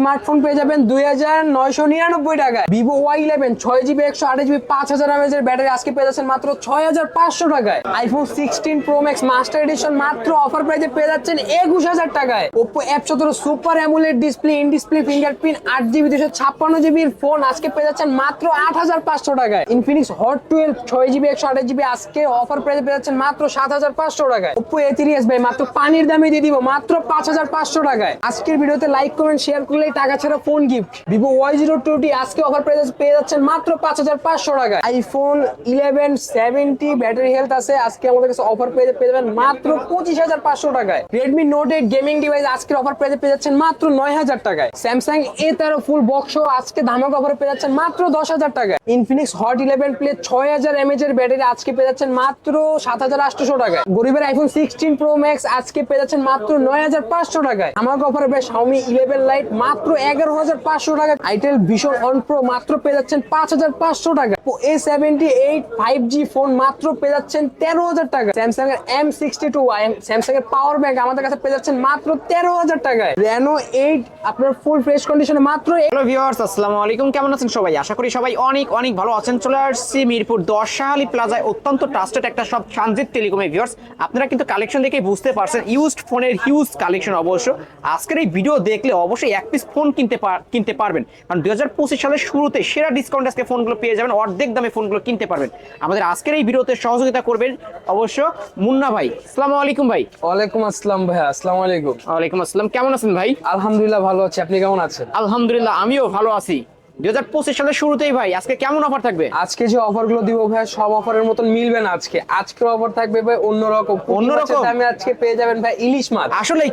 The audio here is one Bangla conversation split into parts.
স্মার্টফোন পেয়ে যাবেন দুই হাজার নয়শো নিরানব্বই টাকায়। ভিভো ওয়াই ইলেভেন ছয় জিবি একশো আঠাশ জিবি পাঁচ হাজার এর ব্যাটারি আজকে পেয়ে যাচ্ছেন মাত্র ছয় হাজার পাঁচশো টাকায়। IPhone sixteen pro max master edition মাত্র অফার প্রাইসে পেয়ে যাচ্ছেন একুশ হাজার টাকায়। ওপো অ্যাপ সতেরো super AMOLED display in display fingerprint আট জিবি দুশো ছাপ্পান্ন জিবির ফোন আজকে পেয়ে যাচ্ছেন মাত্র আট হাজার পাঁচশো টাকায়। ইনফিনিক্স হট টুয়েলভ ছয় জিবি একশো আঠাশ জিবি আজকে অফার প্রাইসে পেয়ে যাচ্ছেন মাত্র সাত হাজার পাঁচশো টাকায়। ওপো এ তিরিশ ভাই, মাত্র পানির দামে দিয়ে দিব মাত্র পাঁচ হাজার পাঁচশো টাকায়। আজকের ভিডিওতে লাইক কমেন্ট শেয়ার করলে টাকা ছাড়া phone gift Vivo Y zero two T আজকে অফার প্রাইসে পেয়ে যাচ্ছেন মাত্র পাঁচ হাজার পাঁচশো টাকায়। IPhone eleven seventy battery health আছে। আজকে আমাদের কাছে অফার প্রাইসে পেয়ে যাবেন মাত্র পঁচিশ হাজার পাঁচশো টাকায়। Redmi note eight gaming device আজকের অফার প্রাইসে পেয়ে যাচ্ছেন মাত্র নয় হাজার টাকায়। স্যামসাং এ তেরো ফুল বক্স আজকে ধামাক অফারে পেয়ে যাচ্ছেন মাত্র দশ হাজার টাকায়। ইনফিনিক্স হট ইলেভেন প্লে ছয় হাজার এমএচ এর ব্যাটারি আজকে পেয়ে যাচ্ছেন মাত্র সাত হাজার আটশো টাকায়। গরিবের আইফোন সিক্সটিন প্রো ম্যাক্স আজকে পেয়ে যাচ্ছেন মাত্র নয় হাজার পাঁচশো টাকায়। আমার অফারে বেশ শাওমি ইলেভেন লাইট মাত্র এগারো হাজার পাঁচশো টাকা। আইটেল ভিশন অন প্রো মাত্র পেয়ে যাচ্ছেন পাঁচ হাজার পাঁচশো টাকা। A seventy eight five G phone মাত্র পেয়ে যাচ্ছেন তেরো হাজার টাকা। স্যামসাং এর এম সিক্সটি টু স্যামসাং এর পাওয়ার ব্যাংক আমাদের কাছে পেয়ে যাচ্ছেন মাত্র তেরো হাজার টাকায়। রেনো এইট আপনার ফুল ফ্রেশ কন্ডিশনে মাত্র হ্যালো ভিউয়ার্স আসসালামু আলাইকুম। কেমন আছেন সবাই? আশা করি সবাই অনেক অনেক ভালো আছেন। চলে আসছি মিরপুর দশ প্লাজায়। অত্যন্ত ট্রাস্টেড একটা সব ট্রানজিট টেলিকমে ভিউয়ার্স আপনারা কিন্তু কালেকশন দেখে বুঝতে পারছেন ইউজড ফোনের হিউজ কালেকশন অবশ্য। আজকের এই ভিডিও দেখলে অবশ্যই এক পিস ফোন কিনতে কিনতে পারবেন। কারণ দু হাজার পঁচিশ সালের শুরুতে সেরা ডিসকাউন্ট আজকে ফোনগুলো পেয়ে যাবেন অর্ধেক দামে ফোনগুলো কিনতে পারবেন। আমাদের আজকের এই ভিডিওতে সহযোগিতা করবেন অবশ্য মুন্না ভাই। আসসালামু আলাইকুম ভাই। ওয়ালাইকুম আসসালাম ভাই আসসালামু আলাইকুম। ওয়ালাইকুম আসসালাম কেমন আছেন ভাই? আলহামদুলিল্লাহ ভালো আছি আপনি কেমন আছেন? আলহামদুলিল্লাহ আমিও ভালো আছি। দুই হাজার পঁচিশ সালের শুরুতেই ভাই আজকে কেমন অফার থাকবে? আজকে যে অফারগুলো দিব ভাই সব অফারের মতন মিলবে না আজকে। আজকে অফার থাকবে ভাই অন্যরকম। অন্যরকম? দামে আজকে পেয়ে যাবেন ভাই ইলিশ মাছ। আসলে।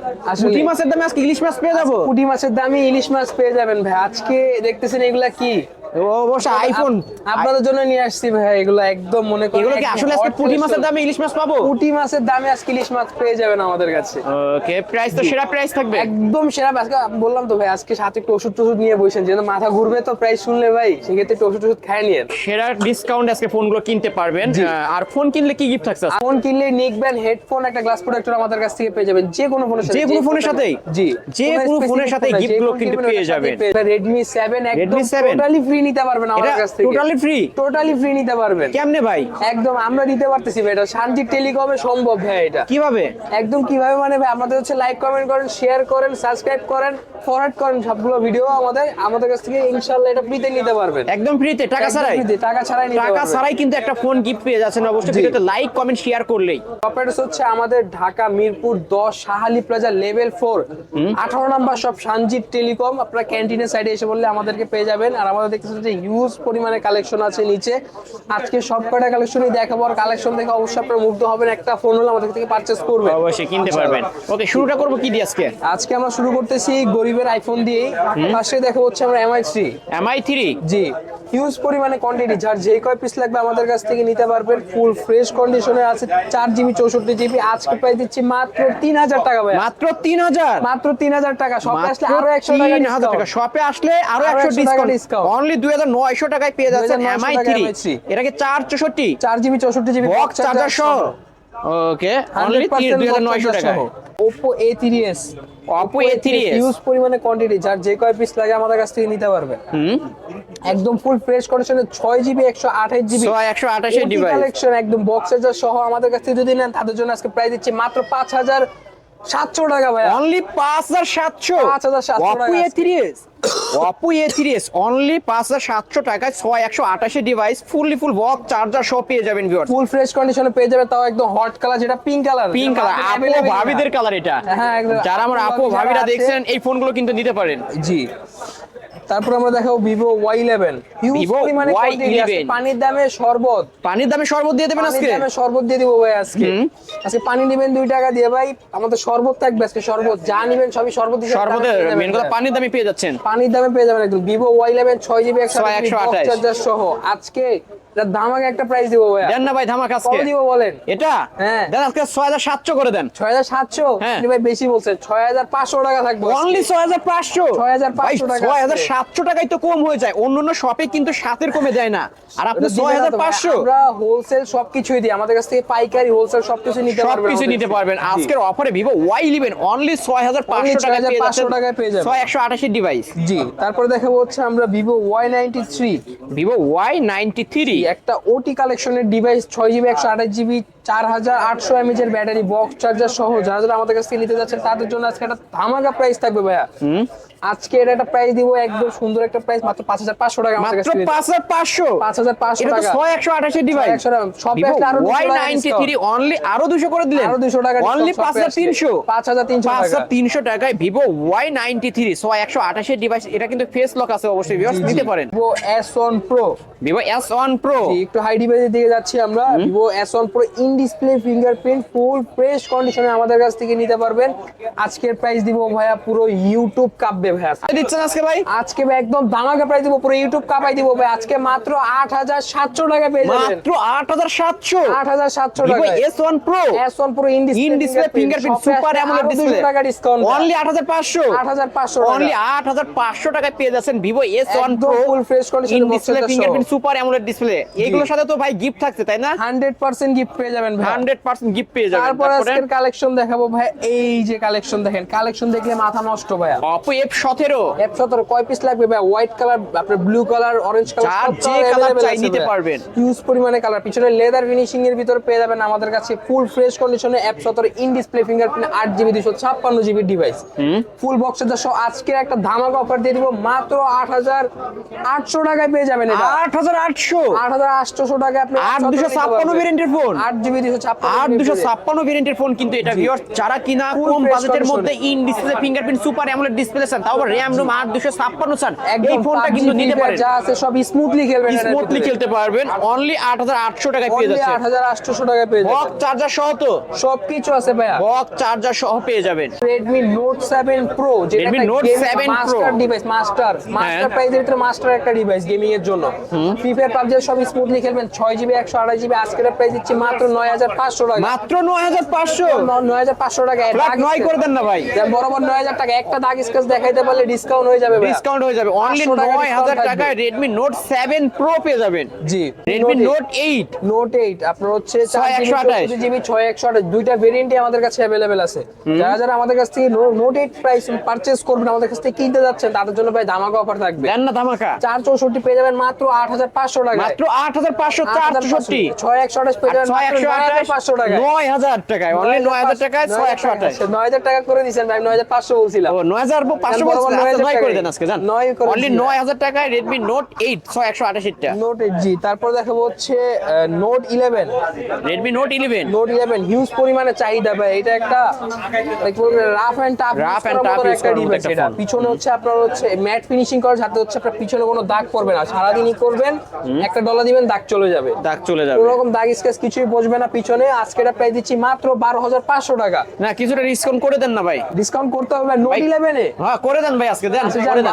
পুঁটি মাছের দামে আজকে ইলিশ মাছ পেয়ে যাব? পুঁটি মাছের দামে ইলিশ মাছ পেয়ে যাবেন ভাই। আজকে দেখতেছেন এগুলা কি? অবশ্য আইফোন আপনাদের জন্য নিয়ে আসছি ভাই এগুলো একদম মনে করেন এগুলো কি আসলে আজকে পুঁটি মাছের দামে ইলিশ মাছ পাবো? পুঁটি মাছের দামে আজকে ইলিশ মাছ পেয়ে যাবেন আমাদের কাছে। ওকে প্রাইস তো সেরা প্রাইস থাকবে। একদম সেরা আজকে বললাম তো ভাই আজকে সাথে একটু ওষুধ টষুধ নিয়ে বসেন যেন মাথা ঘুরবে তো প্রাইস শুনলে ভাই সেক্ষেত্রে একটু ওষুধ টষুধ খায় নিয়ে সেরা ডিসকাউন্ট আজকে ফোনগুলো কিনতে পারবেন। আর ফোন কিনলে কি গিফট থাকছে? ফোন কিনলে নিক ব্যান্ড হেডফোন একটা গ্লাস প্রোডাক্টর আমাদের কাছ থেকে পেয়ে যাবেন যে কোনো ফোনের সাথে যে কোনো ফোনের সাথেই? জি। যে কোনো ফোনের gift গুলো কিন্তু পেয়ে যাবেন। রেডমি 7 একদম টোটালি ফ্রি নিতে পারবেন আমাদের কাছ থেকে। টোটালি ফ্রি টোটালি ফ্রি নিতে পারবেন। কেমনে ভাই? একদম আমরা দিতে পারতেছি ভাই এটা শান্তি টেলিকমে সম্ভব ভাই এটা। কীভাবে? একদম কীভাবে মানে ভাই আমাদের হচ্ছে লাইক কমেন্ট করেন শেয়ার করেন সাবস্ক্রাইব করেন ফরওয়ার্ড করেন সবগুলো ভিডিও আমাদের। আমাদের কাছ থেকে ইনশাআল্লাহ এটা ফ্রিতে নিতে পারবেন। একদম ফ্রিতে টাকা ছাড়াই। টাকা ছাড়াই নিতে টাকা ছাড়াই কিন্তু একটা ফোন গিফট পেয়ে যাচ্ছেন অবশ্যই। ভিডিওতে লাইক কমেন্ট শেয়ার করলেই। অপারেটস হচ্ছে আমাদের ঢাকা মিরপুর দশ সাহালি প্লাজা লেভেল ফোর আঠারো নাম্বার সব সানজিৎ টেলিকম আপনারা ক্যান্টিনের সাইডে এসে বললে আমাদেরকে পেয়ে যাবেন। আর আমাদের ইউজ পরিমাণে কালেকশন আছে নিচে। আজকে সব কটা কালেকশনই দেখাবো আর কালেকশন দেখে অবশ্যই আপনারা মুগ্ধ হবেন। একটা ফোন হলে আমাদের থেকে পারচেস করবেন। অবশ্যই কিনতে পারবেন। ওকে শুরুটা করব কি দিয়ে আজকে? আজকে আমরা শুরু করতেছি গরিবের আইফোন দিয়েই। ফার্স্টে দেখা হচ্ছে আমরা MI three MI three G. Huge পরিমাণে কোয়ান্টিটি যার যে কয় পিস লাগবে আমাদের কাছ থেকে নিতে পারবেন। ফুল ফ্রেশ কন্ডিশনে আছে চার জিবি চৌষট্টি জিবি আজকে প্রাইস দিচ্ছি মাত্র তিন হাজার টাকা ভাই মাত্র তিন হাজার? মাত্র তিন হাজার টাকা। শপে আসলে আরও একশো টাকা টাকা। শপে আসলে আরও আরও 100 100 টাকা ডিসকাউন্ট discount। অনলি 2900 টাকায় পেয়ে যাচ্ছেন এমআই টাকায় 3 MI3 এটাকে 464 চার জিবি চৌষট্টি জিবি বক্স চার্জার সহ। ওকে অনলি 2900 টাকায়। Oppo A Oppo A3s huge পরিমাণে কোয়ান্টিটি যার যে কয় পিস লাগে আমাদের কাছ থেকে নিতে পারবে। একদম ফুল ফ্রেশ কন্ডিশনে ছয় জিবি একশো আঠাশ জিবি। 128 এর ডিভাইস কালেকশন একদম বক্স চার্জার সহ আমাদের কাছ থেকে যদি নেন তাদের জন্য আজকে প্রাইস দিচ্ছি মাত্র পাঁচ হাজার হাজার সাতশো। টাকা ভাই অনলি 5700 5700 Oppo টাকা। A3s Oppo A3s অনলি 5700 টাকায় 6128 device fully full box charger সব পেয়ে যাবেন ভিউয়ার্স ফুল ফ্রেশ কন্ডিশনে পেয়ে যাবে তাও একদম হট কালার যেটা পিঙ্ক কালার পিঙ্ক কালার আপু ভাবিদের কালার এটা। হ্যাঁ, যারা আমার আপু ভাবিরা দেখছেন এই ফোনগুলো কিন্তু নিতে পারেন। জি। তারপর আমরা দেখাবো Vivo Y eleven Vivo Y11 পানির দামে শরবত। পানির দামে শরবত দিয়ে দেবেন আজকে? দামে শরবত দিয়ে দিবো ভাই আজকে। আজকে পানি নেবেন দুই টাকা দিয়ে ভাই। আমাদের শরবত থাকবে আজকে শরবত। যা নেবেন সবই শরবত দিয়ে শরবতের মেন কথা পানির দামে পেয়ে যাচ্ছেন। পানির দামে পেয়ে যাবেন একদম। ভিভো ওয়াই ইলেভেন ছয় জিবি একশো 128 চার্জার সহ। আজকে দামাকে একটা প্রাইস দিব ভাইয়া। দেন না ভাই ধামাক আজকে। দিব বলেন। এটা? হ্যাঁ। দেন আজকে ছয় হাজার সাতশো করে দেন। ছয় হাজার সাতশো? হ্যাঁ। ভাই বেশি হাজার পাঁচশো টাকা থাকবে অনলি ছয় হাজার পাঁচশো? 6,500 টাকা ছয় হাজার সাতশো টাকায় তো কম হয়ে যায়। অন্য অন্য শপে কিন্তু সাতের কমে যায় না। আর আপনি এটা দিবে ছয় না হাজার তো ভাই। পাঁচশো? আমরা হোলসেল সবকিছুই দিই। আমাদের কাছ থেকে পাইকারি হোলসেল সবকিছু নিতে পারবেন সবকিছু নিতে পারবেন। আজকের অফারে ভিভো ওয়াই ইলেভেন অনলি ছয় হাজার Only পাঁচশো টাকায় পেয়ে 6,500 টাকায় পেয়ে যাবেন। ছয় একশো আঠাশি ডিভাইস জি। তারপরে দেখাবো হচ্ছে আমরা Vivo Y ninety three Vivo Y ninety three একটা ওটি কালেকশনের ডিভাইস ছয় জিবি একশো আঠাশ জিবি চার হাজার আটশো এমএচ এর ব্যাটারি বক্স চার্জার সহ যারা যারা আমাদের কাছ নিতে যাচ্ছেন তাদের জন্য আজকে একটা ধামাকা প্রাইস থাকবে ভাইয়া। আজকে এটা একটা প্রাইস দিব একদম সুন্দর একটা প্রাইস মাত্র পাঁচ হাজার পাঁচশো টাকা আমাদের কাছ মাত্র থেকে পাঁচ হাজার পাঁচশো? পাঁচ হাজার পাঁচশো এটা তো টাকা। ছয় একশো আঠাশি ডিভাইস 6,128 টাকা। শপে আসলে আরও 200 নাইনটি থ্রি অনলি আরও করে দিলেন। আরও টাকা অনলি টাকা। টাকায় ভিভো ওয়াই নাইনটি থ্রি ছয় একশো আঠাশের ডিভাইস এটা কিন্তু ফেস লক আছে অবশ্যই viewers, নিতে পারেন। Vivo S one pro Vivo S one pro একটু হাই ডিভাইসের দিকে যাচ্ছি আমরা। Vivo S one pro in display fingerprint full fresh কন্ডিশনে আমাদের কাছ থেকে নিতে পারবেন। আজকের প্রাইস দিব ভাইয়া পুরো ইউটিউব কাঁপবে ভাইয়া। দিচ্ছেন আজকে ভাই? আজকে ভাই একদম দামাকা প্রাইস দিব পুরো ইউটিউব কাঁপাই দিব ভাই আজকে মাত্র আট হাজার সাতশো টাকা পেয়ে যাবেন। মাত্র আট হাজার সাতশো? আট হাজার সাতশো টাকা S one pro S one pro in display fingerprint super AMOLED display টাকা ডিসকাউন্ট অনলি আট হাজার পাঁচশো? আট হাজার পাঁচশো অনলি আট হাজার পাঁচশো টাকায় পেয়ে যাচ্ছেন Vivo S one pro full fresh condition in display fingerprint super AMOLED display এইগুলোর সাথে তো ভাই গিফট থাকছে তাই না? হান্ড্রেড পার্সেন্ট গিফট পেয়ে যাবেন ভাই হান্ড্রেড পার্সেন্ট গিফট পেয়ে যাবেন। তারপর আজকের কালেকশন দেখাবো ভাই এই যে কালেকশন দেখেন কালেকশন দেখলে মাথা নষ্ট ভাইয়া। অপো কয় পিস লাগবে ভাই হোয়াইট কালার আপনার ব্লু কালার অরেঞ্জ কালার যে colour চাই নিতে পারবেন। হিউজ পরিমাণে কালার পিছনে লেদার ফিনিশিং এর ভিতরে পেয়ে যাবেন আমাদের কাছে ফুল ফ্রেশ কন্ডিশনে এফ সতেরো ইন ডিসপ্লে ফিঙ্গারপ্রিন্ট আট জিবি দুশো ছাপ্পান্ন জিবি ডিভাইস ফুল বক্সের সহ আজকে একটা ধামাকা অফার দিয়ে দিব মাত্র আট হাজার আটশো টাকায় পেয়ে যাবেন এটা। আট হাজার আটশো? আট হাজার আটশোশো টাকায় আপনি আট দুশো ছাপ্পান্ন ভেরিয়েন্টের ফোন আট জিবি দুশো ছাপ্পান্ন আট দুশো ছাপ্পান্ন ভেরিয়েন্টের ফোন কিন্তু এটা ভিউয়ার যারা কিনা কম বাজেটের মধ্যে in display fingerprint super AMOLED display চান তাও র্যাম রুম আট দুশো ছাপ্পান্ন চান এই ফোনটা কিন্তু নিতে পারেন। যা আছে সব স্মুথলি খেলবেন স্মুথলি খেলতে পারবেন। অনলি আট হাজার আটশো টাকায় পেয়ে Only যাচ্ছে 8800 টাকায় পেয়ে যাবেন চার্জার সহ তো? সবকিছু আছে ভাইয়া। বক চার্জার সহ পেয়ে যাবেন। Redmi Note 7 Pro যেটা Redmi Note 7 Pro। Master device master master প্রাইজের ভিতরে মাস্টার একটা ডিভাইস গেমিং এর জন্য। ফ্রি ফায়ার পাবজি সব স্মুথলি খেলবেন। 6 জিবি 128 জিবি আজকের প্রাইস দিচ্ছি মাত্র 9500 টাকা। মাত্র নয় হাজার পাঁচশো? 9500 টাকা। নয় করে দেন না ভাই। দেন বরাবর 9000 টাকা। একটা দাগ স্কেচ দেখাইতে পারলে ডিসকাউন্ট হয়ে যাবে ডিসকাউন্ট হয়ে যাবে। অনলি নয় হাজার টাকায় রেডমি নোট সেভেন প্রো পেয়ে যাবেন। জি Redmi note eight note eight আপনার হচ্ছে ছয় একশো আঠাশ। জিবি ছয় একশো আঠাশ। দুইটা ভেরিয়েন্টই আমাদের কাছে অ্যাভেলেবেল আছে। যারা যারা আমাদের কাছ থেকে নোট এইট প্রাইস পারচেস করবেন আমাদের কাছ থেকে কিনতে যাচ্ছেন তাদের জন্য ভাই ধামাকা অফার থাকবে। দেন না ধামাকা। চার চৌষট্টি পেয়ে যাবেন মাত্র আট হাজার পাঁচশো টাকা মাত্র আট হাজার পাঁচশো চার চৌষট্টি। ছয় একশো আঠাশ পেয়ে যাবেন টাকায়। অনলি টাকায় টাকা করে ভাই বলছিলাম। ও করে দেন আজকে জান অনলি টাকায় জি তারপর দেখাবো হচ্ছে হিউজ পরিমাণে চাহিদা ভাই। এটা একটা rough and tough Rough and tough একটা ডিভাইস এটা। পিছনে হচ্ছে আপনার হচ্ছে ম্যাট ফিনিশিং করার সাথে হচ্ছে আপনার পিছনে কোনো দাগ পড়বে না। সারাদিনই করবেন একটা ডলার দিবেন দাগ চলে যাবে। দাগ চলে যাবে। কোনো রকম দাগ স্কেচ কিছুই বসবে না পিছনে আজকে এটা প্রাইস দিচ্ছি মাত্র বারো হাজার পাঁচশো টাকা। না কিছুটা ডিসকাউন্ট করে দেন না ভাই। ডিসকাউন্ট করতে হবে নোট ইলেভেনে হ্যাঁ করে দেন ভাই আজকে দেন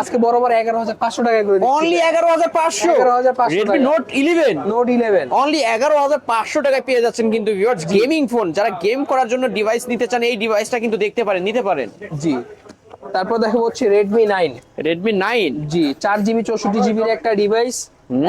আজকে বরাবর এগারো হাজার পাঁচশো টাকা করে অনলি এগারো হাজার পাঁচশো? 11,500 রেডমি টাকা। Note eleven note eleven only এগারো হাজার পাঁচশো টাকায় পেয়ে যাচ্ছেন কিন্তু ভিউয়ার্স গেমিং ফোন যারা গেম করার জন্য ডিভাইস নিতে চান এই ডিভাইসটা কিন্তু দেখতে পারেন নিতে পারেন। জি। তারপর দেখো হচ্ছে রেডমি নাইন রেডমি নাইন জি চার জিবি চৌষট্টি জিবির একটা ডিভাইস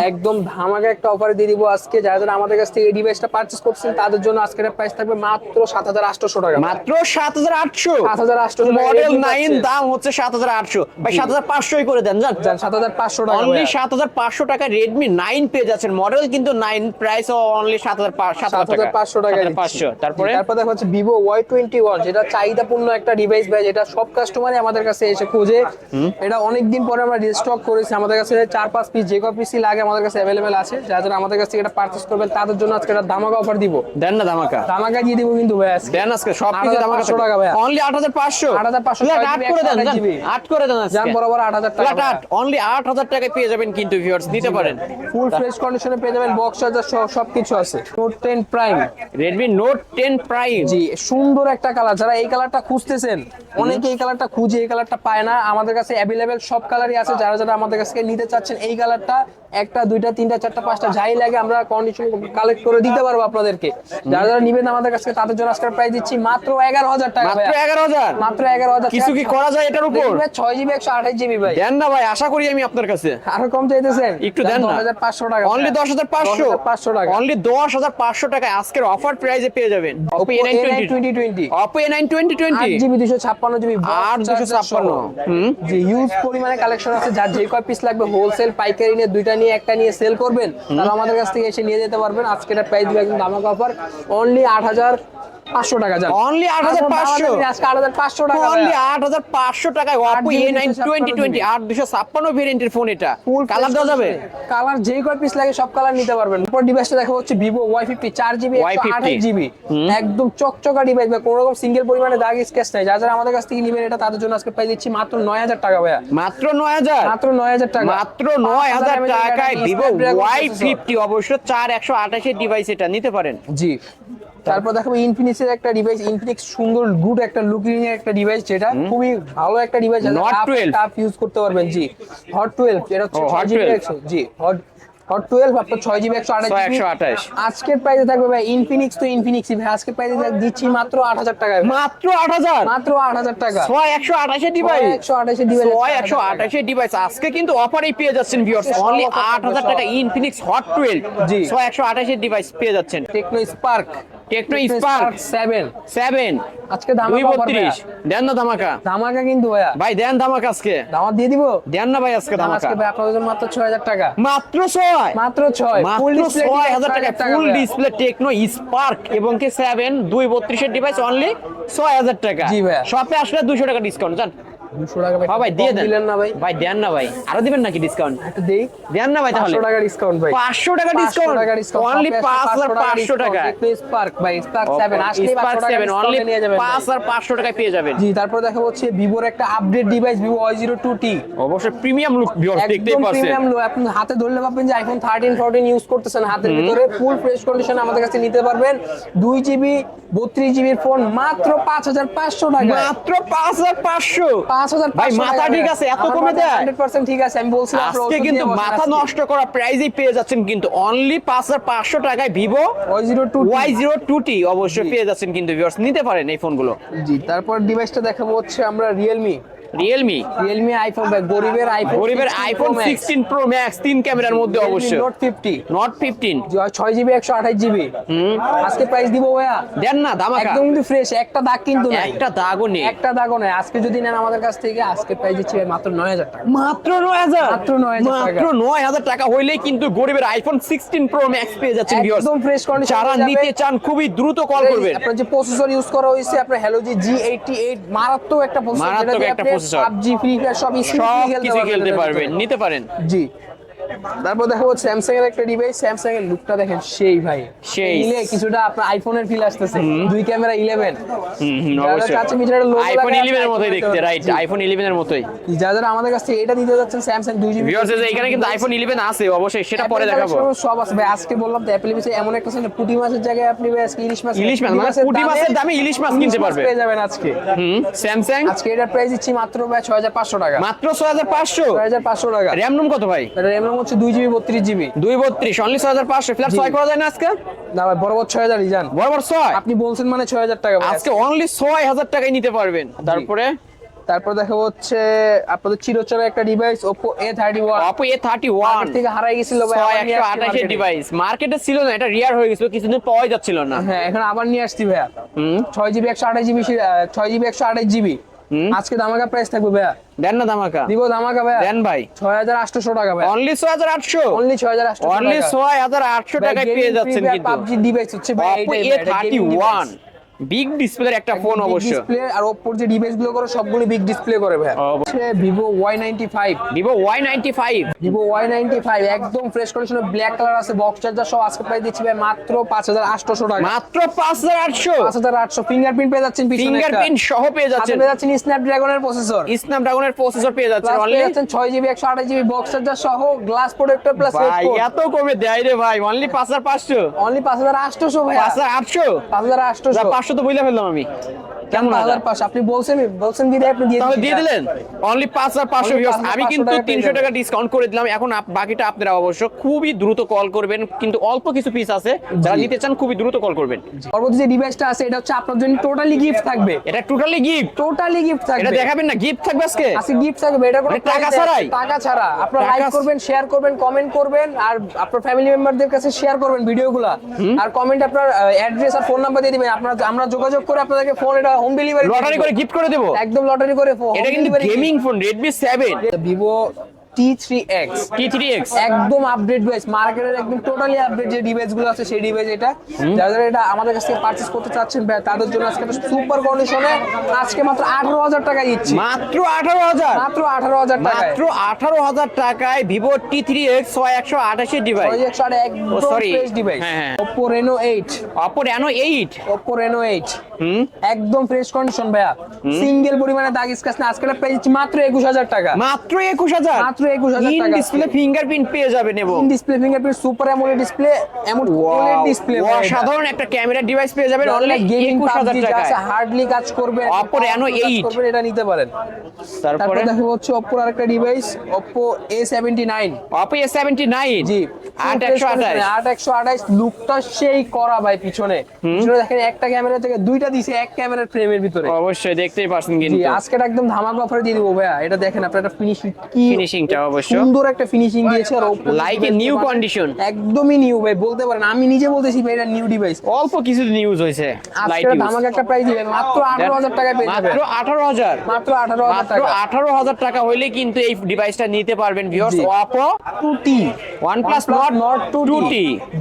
একদম ধামাকা একটা অফার দিয়ে দিব আজকে যারা যারা আমাদের কাছ থেকে এই ডিভাইসটা পারচেস করছেন তাদের জন্য আজকের প্রাইস থাকবে মাত্র সাত হাজার আটশো টাকা মাত্র সাত হাজার আটশো 7,800 মডেল Redmi নাইন দাম হচ্ছে সাত হাজার আটশো ভাই সাত হাজার পাঁচশোই করে দেন জান সাত হাজার পাঁচশো টাকা অনলি। সাত হাজার পাঁচশো টাকা রেডমি নাইন পেয়ে যাচ্ছেন মডেল কিন্তু নাইন প্রাইস অনলি সাত হাজার সাত সাত হাজার পাঁচশো টাকা। পাঁচশো তারপরে জি, দেখা হচ্ছে ভিভো ওয়াই টোয়েন্টি ওয়ান যেটা চাহিদাপূর্ণ একটা ডিভাইস ভাই যেটা সব কাস্টমারই আমাদের কাছে এসে খোঁজে এটা অনেকদিন পরে আমরা রিস্টক করেছি আমাদের কাছে চার পাঁচ পিস যে কয় লাগে আমাদের কাছে অ্যাভেলেবেল আছে। যারা যারা আমাদের কাছ থেকে এটা পারচেস করবেন তাদের জন্য আজকে একটা ধামাকা অফার দিব। দেন না ধামাকা। ধামাকা দিয়ে দিব কিন্তু ভাই আজকে। দেন আজকে সব কিছু 8,500 টাকা ভাইয়া। অনলি আট হাজার পাঁচশো। 8,500 আট করে দেন জান। আট করে দেন যান বরাবর আট হাজার টাকা ফ্ল্যাট আট। অনলি আট হাজার টাকায় পেয়ে যাবেন কিন্তু ভিউয়ার্স নিতে পারেন। ফুল ফ্রেশ কন্ডিশনে পেয়ে যাবেন বক্স চার্জার সহ সবকিছু আছে। Note ten prime Redmi note ten prime জি সুন্দর একটা কালার যারা এই কালারটা খুঁজতেছেন অনেকে এই কালারটা খুঁজে এই কালারটা পায় না। আমাদের কাছে অ্যাভেলেবেল সব কালারই আছে। যারা যারা আমাদের কাছে নিতে চাচ্ছেন এই কালারটা একটা দুইটা তিনটা চারটা পাঁচটা যাই লাগে আমরা কন্ডিশন কালেক্ট করে দিতে পারব আপনাদেরকে। যারা যারা নিবেন আমাদের কাছ তাদের জন্য আজকের প্রাইস দিচ্ছি মাত্র এগারো হাজার টাকা মাত্র এগারো হাজার? মাত্র এগারো হাজার কিছু কি করা যায় এটার উপর? ছয় জিবি একশো আঠাশ জিবি ভাই। দেন না ভাই আশা করি আমি আপনার কাছে। আরও কম চাইতেছেন? একটু দেন না। হাজার পাঁচশো টাকা অনলি দশ হাজার পাঁচশো? পাঁচশো টাকা। অনলি দশ হাজার পাঁচশো টাকা আজকের অফার প্রাইসে পেয়ে যাবেন। Oppo Oppo A9 A9 2020 Oppo A9 2020 আট জিবি দুশো ছাপ্পান্ন জিবি আট দুশো ছাপ্পান্ন। হুম। যে হিউজ পরিমাণে কালেকশন আছে যার যে কয় পিস লাগবে হোলসেল পাইকারি নিয়ে দুইটা নিয়ে একটা নিয়ে সেল করবেন, তাহলে আমাদের কাছ থেকে এসে নিয়ে যেতে পারবেন। আজকে এটা প্রাইস দিবে একদম দামাক অফার অনলি আট হাজার পাঁচশো টাকা যান অনলি আট হাজার পাঁচশো। আজকে আট হাজার পাঁচশো টাকা অনলি আট হাজার পাঁচশো টাকায় Oppo জিবি A9 2020 আট দুশো ছাপ্পান্ন ভেরিয়েন্টের ফোন এটা। কালার দেওয়া যাবে? কালার যে কয় পিস লাগে সব কালার নিতে পারবেন। উপর ডিভাইসটা দেখা হচ্ছে ভিভো ওয়াই ফিফটি চার জিবি একশো Y50 আঠাশ জিবি একদম চকচকা ডিভাইস বা কোনো রকম সিঙ্গেল পরিমাণে দাগ স্কেচ নাই। যারা যারা আমাদের কাছ থেকে নিবেন এটা তাদের জন্য আজকে প্রাইস দিচ্ছি মাত্র নয় হাজার টাকা ভাইয়া। মাত্র নয় হাজার? মাত্র নয় হাজার টাকা। মাত্র নয় হাজার mAh টাকায় battery, ভিভো ওয়াই ফিফটি অবশ্য চার একশো আঠাশের ডিভাইস এটা নিতে পারেন। জি। তারপর দেখাবো ইনফিনিক্সের একটা ডিভাইস ইনফিনিক্স সুন্দর গুড একটা লুকিং এর একটা ডিভাইস যেটা খুবই ভালো একটা ডিভাইস নট 12 টাপ ইউজ করতে পারবেন জি। হট টুয়েলভ এটা হচ্ছে ও, Hot 6 GB 12 একশো, জি হট হট টুয়েলভ আপনার ছয় জিবি একশো আঠাশ ছয় একশো আঠাশ। আজকের প্রাইসে থাকবে ভাই ইনফিনিক্স তো ভাই আজকের প্রাইসে দিচ্ছি মাত্র আট হাজার টাকা মাত্র আট হাজার? মাত্র আট হাজার টাকা। ছয় একশো আঠাশের ডিভাইস একশো আঠাশের ডিভাইস ছয় একশো আঠাশের ডিভাইস আজকে কিন্তু অফারেই পেয়ে যাচ্ছেন ভিউয়ার্স অনলি offer আট হাজার থাকবে, টাকা ইনফিনিক্স হট টুয়েলভ জি। ছয় একশো আঠাশের ডিভাইস পেয়ে যাচ্ছেন। Tecno spark Tecno spark seven seven আজকে দাম দুই বত্রিশ দেন না ধামাকা। ধামাকা কিন্তু ভাইয়া। ভাই দেন ধামাকা আজকে। দামাত দিয়ে দিব? দেন না ভাই আজকে ধামাকা। আজকে ভাই আপনাদের মাত্র ছয় হাজার টাকা। মাত্র ছয়। মাত্র ছয়। ফুল মাত্র ছয় হাজার টাকা। ফুল ডিসপ্লে টেকনো স্পার্ক এবং কি সেভেন দুই বত্রিশের ডিভাইস অনলি ছয় হাজার টাকা। জি ভাইয়া। শপে আসলে দুশো টাকা ডিসকাউন্ট জান? দুশো টাকা ভাই ভাই দিয়ে দেন। না ভাই। ভাই দেন না ভাই। আরও দিবেন নাকি ডিসকাউন্ট একটু দেই। দেন না ভাই তাহলে। পাঁচশো টাকা ডিসকাউন্ট ভাই। পাঁচশো টাকা ডিসকাউন্ট টাকা ডিসকাউন্ট অনলি পাঁচ হাজার পাঁচশো টাকা একটু স্পার্ক ভাই স্পার্ক সেভেন আসলে স্পার্ক সেভেন অনলি নিয়ে যাবেন পাঁচ হাজার পাঁচশো টাকায় পেয়ে যাবেন। জি তারপর দেখা হচ্ছে ভিভোর একটা update device Vivo Y zero two T অবশ্যই প্রিমিয়াম লুক ভিউয়ার্স দেখতেই পাচ্ছেন। প্রিমিয়াম লো আপনি হাতে ধরলে পাবেন যে আইফোন থার্টিন ফোরটিন ইউজ করতেছেন হাতের ভিতরে ফুল ফ্রেশ কন্ডিশন আমাদের কাছে নিতে পারবেন। দুই জিবি বত্রিশ জিবির ফোন মাত্র পাঁচ হাজার পাঁচশো টাকা মাত্র পাঁচ ভাই মাথা ঠিক আছে এত কমে দেয়? হান্ড্রেড পার্সেন্ট ঠিক আছে আমি বলছি আজকে কিন্তু মাথা নষ্ট করা প্রাইজেই পেয়ে যাচ্ছেন কিন্তু অনলি পাঁচ হাজার পাঁচশো টাকায় Vivo Y zero two Y zero two T অবশ্যই পেয়ে যাচ্ছেন কিন্তু ভিউয়ার্স নিতে পারেন এই ফোনগুলো জি তারপর ডিভাইসটা দেখাবো হচ্ছে আমরা রিয়েলমি রিয়েলমি রিয়েলমি আইফোন ভাই গরিবের আইফোন গরিবের আইফোন সিক্সটিন প্রো ম্যাক্স তিন ক্যামেরার মধ্যে অবশ্যই নোট ফিফটি নট ফিফটিন ছয় জিবি একশো আঠাশ জিবি আজকে প্রাইস দিব ভাইয়া? দেন না একদম কিন্তু ফ্রেশ একটা দাগ কিন্তু একটা দাগও নেই। একটা দাগও নাই। আজকে যদি নেন আমাদের কাছ থেকে আজকে প্রাইস দিচ্ছি মাত্র নয় হাজার টাকা। মাত্র নয় হাজার? মাত্র 9,000 টাকা। মাত্র নয় হাজার টাকা হইলেই কিন্তু গরিবের আইফোন সিক্সটিন প্রো ম্যাক্স পেয়ে যাচ্ছেন ভিউয়ার্স একদম ফ্রেশ কন্ডিশন যারা নিতে চান খুবই দ্রুত কল করবেন। আপনার যে প্রসেসর ইউজ করা হয়েছে আপনার হ্যালো জি জি এইটি এইট মারাত্মক একটা প্রসেসর মারাত্মক একটা processor। পাবজি ফ্রি ফায়ার সব ইসি খেলতে পারবেন নিতে পারেন জি তারপর দেখো স্যামসাং এর একটা ডিভাইস স্যামসাং এর লুকটা দেখেন সেই ভাই। সেই। নিলে কিছুটা আপনার আইফোনের ফিল আসতেছে। দুই ক্যামেরা 11 হুম অবশ্যই। কাছে আইফোন আছে, 11 এর মতোই দেখতে রাইট আইফোন 11 এর মতোই। যারা আমাদের কাছ এটা দিতে যাচ্ছেন স্যামসাং দুই জিবি ভিউয়ার্স এখানে কিন্তু আইফোন 11 আছে অবশ্যই সেটা পরে দেখাবো। সব আছে। ভাই আজকে বললাম তো অ্যাপেল বিষয়ে এমন একটা পুঁটি মাছের জায়গায় আপনি ভাই আজকে ইলিশ মাছ ইলিশ মাছ, মানে পুঁটি মাছের দামে ইলিশ মাছ কিনতে পারবে। পেয়ে যাবেন আজকে। হুম স্যামসাং আজকে এটার প্রাইস দিচ্ছি মাত্র ভাই ছয় হাজার পাঁচশো টাকা। মাত্র 6500 ছয় হাজার পাঁচশো টাকা। র‍্যাম রুম কত ভাই? র্যাম হচ্ছে দুই জিবি বত্রিশ জিবি। দুই বত্রিশ অনলি ছয় হাজার পাঁচশো। ফ্ল্যাট ছয় করা যায় না আজকে? না ভাই বরাবর ছয় হাজার বড় বরাবর ছয়? আপনি বলছেন মানে ছয় হাজার টাকা আজকে অনলি ছয় হাজার টাকাই নিতে পারবেন। তারপরে? তারপর দেখা হচ্ছে আপনাদের চিরচরে একটা device Oppo A31 Oppo A31 থেকে হারাই গিয়েছিল ভাই 128 এর ডিভাইস মার্কেটে ছিল না এটা রিয়ার হয়ে গিয়েছিল কিছুদিন পাওয়া যাচ্ছিল না। হ্যাঁ এখন আবার নিয়ে আসছি ভাইয়া। 6GB 128GB 6GB 128GB আজকে দামাকা প্রাইস থাকবে ভাইয়া। দেন না ধামাকা। দিব দামাকা ভাইয়া। দেন ভাই। ছয় হাজার আটশোশো টাকা ভাই অনলি 6800 অনলি ছয় হাজার আটশো অনলি 6800 টাকায় পেয়ে যাচ্ছেন কিন্তু। পাবজি ডিভাইস হচ্ছে ভাই এটা gaming A31 device। বিগ ডিসপ্লের একটা ফোন অবশ্য। display আর ওপ্পোর যে ডিভাইসগুলো করে সবগুলো বিগ ডিসপ্লে করে ভাই Vivo Y ninety five Vivo Y95 Vivo Y ninety five একদম ফ্রেশ কন্ডিশনে ব্ল্যাক কালার আছে বক্স চার্জার সহ আজকে প্রাইস দিচ্ছি ভাই মাত্র পাঁচ হাজার আটশোশো টাকা। মাত্র 5800 পাঁচ হাজার আটশো। ফিঙ্গারপ্রিন্ট পেয়ে যাচ্ছেন পিছনে ফিঙ্গারপ্রিন্ট সহ পেয়ে যাচ্ছেন। পেয়ে যাচ্ছেন স্ন্যাপড্রাগনের প্রসেসর স্ন্যাপড্রাগনের প্রসেসর পেয়ে যাচ্ছেন অনলি যাচ্ছেন ছয় জিবি একশো আঠাশ জিবি বক্স চার্জার সহ গ্লাস প্রোটেক্টর প্লাস ভাই এত কমে দেয় রে ভাই অনলি 5500 অনলি পাঁচ হাজার আটশোশো ভাই 5800 পাঁচ হাজার আটশোশো 500 তো বইলা ফেললাম আমি। কেমন হাজার পাঁচশো। আপনি বলছেন বলছেন দিদি আপনি দিয়ে দিয়ে। দিলেন? অনলি পাঁচ হাজার পাঁচশো Only ভিউয়ার্স 5,500 আমি কিন্তু তিনশো টাকা ডিসকাউন্ট করে দিলাম। এখন বাকিটা আপনারা অবশ্য খুবই দ্রুত কল করবেন। কিন্তু অল্প কিছু পিস আছে। যারা নিতে চান খুবই দ্রুত কল করবেন। পরবর্তী যে ডিভাইসটা আছে এটা হচ্ছে আপনার জন্য টোটালি গিফট থাকবে। এটা টোটালি গিফট টোটালি গিফট এটা দেখাবেন না গিফট থাকবে আজকে? আজকে গিফট থাকবে এটা কোনো মানে টাকা ছাড়াই? টাকা ছাড়া। আপনারা লাইক করবেন শেয়ার করবেন কমেন্ট করবেন আর আপনার ফ্যামিলি মেম্বারদের কাছে শেয়ার করবেন ভিডিওগুলো। আর কমেন্ট আপনার অ্যাড্রেস আর ফোন নাম্বার দিয়ে দিবেন। আপনারা আমরা যোগাযোগ করে আপনাদেরকে ফোন এটা হোম ডেলিভারি লটারি করে গিফট করে দেবো? একদম লটারি করে এটা কিন্তু gaming phone Redmi 7 Vivo T3X T3X একদম আপডেট ডিভাইস মার্কেটের একদম টোটালি আপডেট যে ডিভাইসগুলো আছে সেই ডিভাইস এটা। যারা এটা আমাদের কাছ থেকে পারচেজ করতে চাচ্ছেন তাদের জন্য আজকে সুপার কন্ডিশনে আজকে মাত্র 18000 দিচ্ছি। মাত্র 18000 মাত্র 18000 মাত্র 18000 টাকায় Vivo T3X 6128 device 6128 sorry fresh device Oppo Reno 8 Oppo Reno 8 Oppo Reno 8 একদম ফ্রেশ কন্ডিশন ভাইয়া। সিঙ্গেল পরিমাণে দাগ স্ক্র্যাচ না আজকে পেয়েছি মাত্র 21000 টাকা। মাত্র 21000 মাত্র একুশ হাজার ইন। ডিসপ্লে ফিঙ্গারপ্রিন্ট পেয়ে যাবেন এবং display fingerprint super AMOLED display OLED display অসাধারণ একটা ক্যামেরা ডিভাইস পেয়ে যাবেন অনলি গেমিং হাজার টাকায়। হার্ডলি কাজ করবে Oppo Reno 8 করবেন এটা নিতে পারেন। তারপরে? দেখো হচ্ছে device Oppo A79 Oppo A seventy nine জি আট একশো আঠাশ। আট একশো আঠাশ লুকটা সেই করা ভাই পিছনে। পিছনে দেখেন একটা ক্যামেরা থেকে দুইটা দিছে এক ক্যামেরার ফ্রেমের ভিতরে। অবশ্যই দেখতেই পারছেন কিন্তু। আজকে একদম ধামাকা অফারে দিয়ে দিব ভাইয়া। এটা দেখেন আপনার ফিনিশিং কি ফিনিশিংটা অবশ্য। সুন্দর একটা ফিনিশিং দিয়েছে আর device new মানে condition. একদমই নিউ ভাই বলতে পারেন। আমি নিজে বলতেছি ভাই এটা নিউ ডিভাইস অল্প কিছু নিউজ হয়েছে আজকে লাইট এটা একটা প্রাইস দিবেন। মাত্র আঠারো হাজার টাকায় পেয়ে যাবেন। মাত্র আঠারো হাজার। মাত্র আঠারো হাজার মাত্র টাকা। আঠারো হাজার টাকা হইলে কিন্তু এই ডিভাইসটা নিতে পারবেন ভিউয়ার্স জি। Oppo two T OnePlus Nord 2T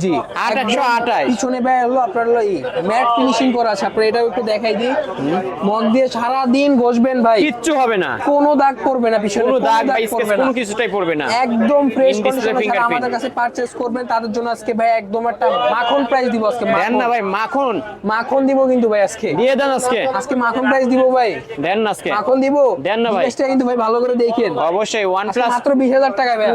জি। আট একশো আঠাশ। পিছনে ভাই হলো আপনার হলো ম্যাট ফিনিশিং করা আছে। আপনার এটাও একটু দেখাই দিই। মন দিয়ে সারা দিন ঘষবেন ভাই। কিচ্ছু হবে না। কোনো দাগ করবে না পিছনে কোনো দাগ স্কেচ কোনো কিছুটাই পড়বে না। একদম ফ্রেশ কন্ডিশনে আমাদের কাছে পারচেজ করবেন তাদের জন্য আজকে ভাই একদম একটা মাখন প্রাইস দিব আজকে দেন না ভাই মাখন। মাখন দিব কিন্তু ভাই আজকে। দিয়ে দেন আজকে। আজকে মাখন প্রাইস দিব ভাই। দেন না আজকে। মাখন দিব। দেন না ভাই। জিনিসটা কিন্তু ভাই ভালো করে দেখেন। অবশ্যই ওয়ান প্লাস মাত্র বিশ হাজার টাকা ভাই।